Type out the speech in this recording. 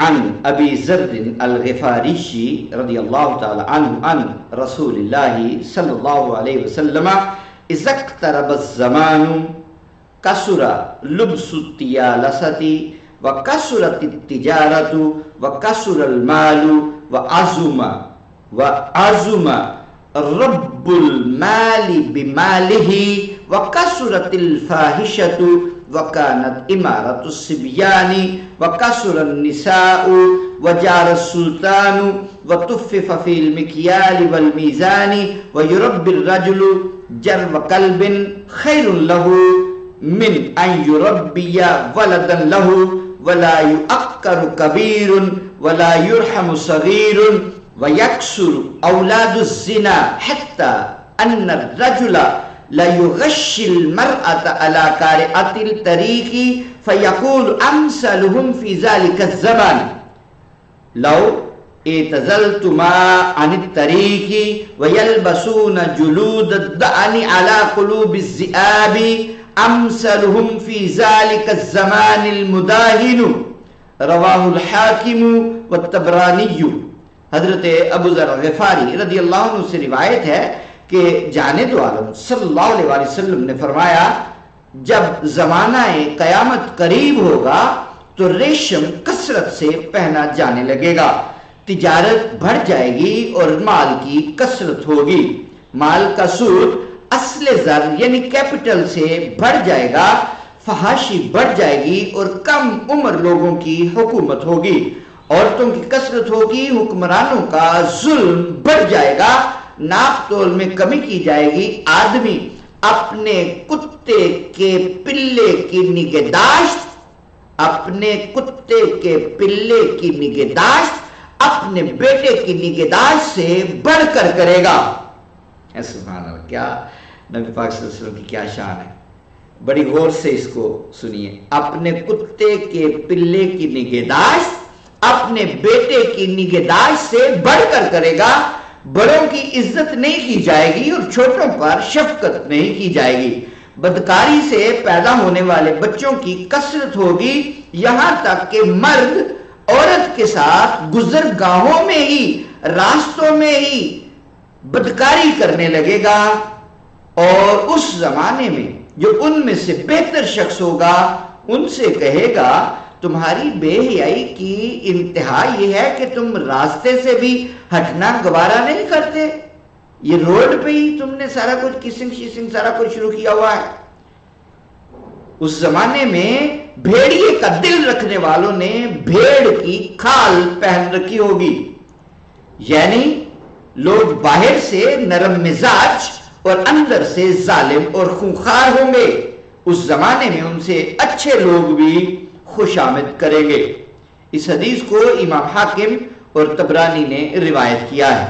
عن أبي ذر الغفاري رضي الله تعالى عنه عن رسول الله صلى الله عليه وسلم إذا اقترب الزمان كسر لبس التيالسة وكسرت التجارة وكسر المال وعزم وعزم رب المال بماله وكسرت الفاحشة وكانت إمارة الصبيان وكسر النساء وجار السلطان وتفف في المكيال والميزان ويربي الرجل جرب قلب خير له من أن يربي ولدا له ولا يؤكر كبير ولا يرحم صغير ويكسر أولاد الزنا حتى أن الرجل لا يغشي المرأة على كارئة الطريق فيقول أمثلهم في ذلك الزمان. لو اعتزلتما عن الطريق ويلبسون جلود الدعن على قلوب الذئاب أمثلهم في ذلك الزمان المداهن. رواه الحاكم والتبراني حضرت أبو ذر غفاری رضی اللہ عنہ سے روایت ہے کہ جانب عالم صلی اللہ علیہ وآلہ وسلم نے فرمایا، جب زمانہ قیامت قریب ہوگا تو ریشم کسرت سے پہنا جانے لگے گا۔ تجارت بڑھ جائے گی اور مال کی کسرت ہوگی۔ مال کا سود اصل زر یعنی کیپٹل سے بڑھ جائے گا، فحاشی بڑھ جائے گی اور کم عمر لوگوں کی حکومت ہوگی۔ عورتوں کی کثرت ہوگی، حکمرانوں کا ظلم بڑھ جائے گا۔ ناپ تول میں کمی کی جائے گی، آدمی اپنے کتے کے پلے کی نگہداشت، اپنے کتے کے پلے کی نگہداشت، اپنے بیٹے کی نگہداشت سے بڑھ کر کرے گا۔ سبحان اللہ، کیا نبی پاک صلی اللہ علیہ وسلم کی کیا شان ہے۔ بڑی غور سے اس کو سنیے۔ اپنے کتے کے پلے کی نگہداشت، اپنے بیٹے کی نگہداشت سے بڑھ کر کرے گا۔ بڑوں کی عزت نہیں کی جائے گی اور چھوٹوں پر شفقت نہیں کی جائے گی۔ بدکاری سے پیدا ہونے والے بچوں کی کثرت ہوگی۔ یہاں تک کہ مرد عورت کے ساتھ گزرگاہوں میں ہی، راستوں میں ہی بدکاری کرنے لگے گا۔ اور اس زمانے میں جو ان میں سے بہتر شخص ہوگا، ان سے کہے گا تمہاری بے حیائی کی انتہا یہ ہے کہ تم راستے سے بھی ہٹنا گوارا نہیں کرتے۔ یہ روڈ پہ ہی تم نے سارا کچھ کسنگ شیسنگ سارا کچھ شروع کیا ہوا ہے۔ اس زمانے میں بھیڑیے کا دل رکھنے والوں نے بھیڑ کی کھال پہن رکھی ہوگی۔ یعنی لوگ باہر سے نرم مزاج اور اندر سے ظالم اور خونخار ہوں گے۔ اس زمانے میں ان سے اچھے لوگ بھی خوش آمد کریں گے۔ اس حدیث کو امام حاکم اور تبرانی نے روایت کیا ہے۔